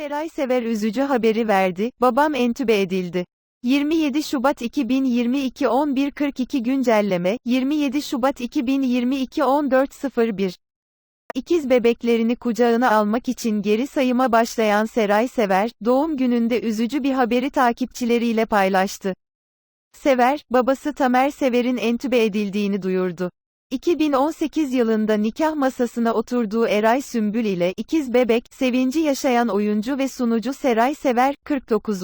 Seray Sever üzücü haberi verdi, babam entübe edildi. 27 Şubat 2022 11.42 güncelleme, 27 Şubat 2022 14.01 İkiz bebeklerini kucağına almak için geri sayıma başlayan Seray Sever, doğum gününde üzücü bir haberi takipçileriyle paylaştı. Sever, babası Tamer Sever'in entübe edildiğini duyurdu. 2018 yılında nikah masasına oturduğu Eray Sümbül ile ikiz bebek, sevinci yaşayan oyuncu ve sunucu Seray Sever, 49.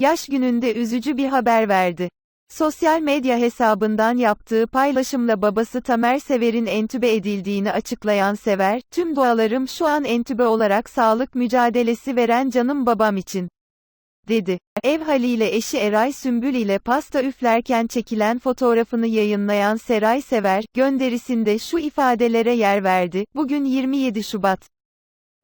Yaş gününde üzücü bir haber verdi. Sosyal medya hesabından yaptığı paylaşımla babası Tamer Sever'in entübe edildiğini açıklayan Sever, tüm dualarım şu an entübe olarak sağlık mücadelesi veren canım babam için dedi. Ev haliyle eşi Eray Sümbül ile pasta üflerken çekilen fotoğrafını yayınlayan Seray Sever, gönderisinde şu ifadelere yer verdi, bugün 27 Şubat.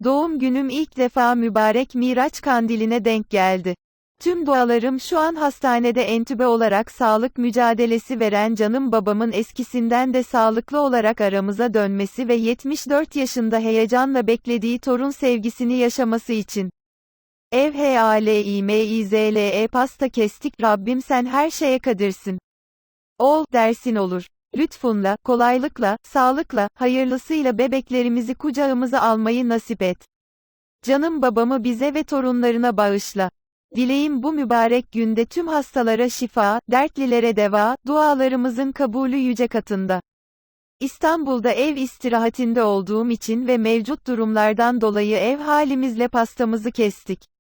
Doğum günüm ilk defa mübarek Miraç kandiline denk geldi. Tüm dualarım şu an hastanede entübe olarak sağlık mücadelesi veren canım babamın eskisinden de sağlıklı olarak aramıza dönmesi ve 74 yaşında heyecanla beklediği torun sevgisini yaşaması için. Ev h a l i m i z l e pasta kestik Rabbim sen her şeye kadirsin. Ol dersin olur. Lütfunla, kolaylıkla, sağlıkla, hayırlısıyla bebeklerimizi kucağımıza almayı nasip et. Canım babamı bize ve torunlarına bağışla. Dileğim bu mübarek günde tüm hastalara şifa, dertlilere deva, dualarımızın kabulü yüce katında. İstanbul'da ev istirahatinde olduğum için ve mevcut durumlardan dolayı ev halimizle pastamızı kestik.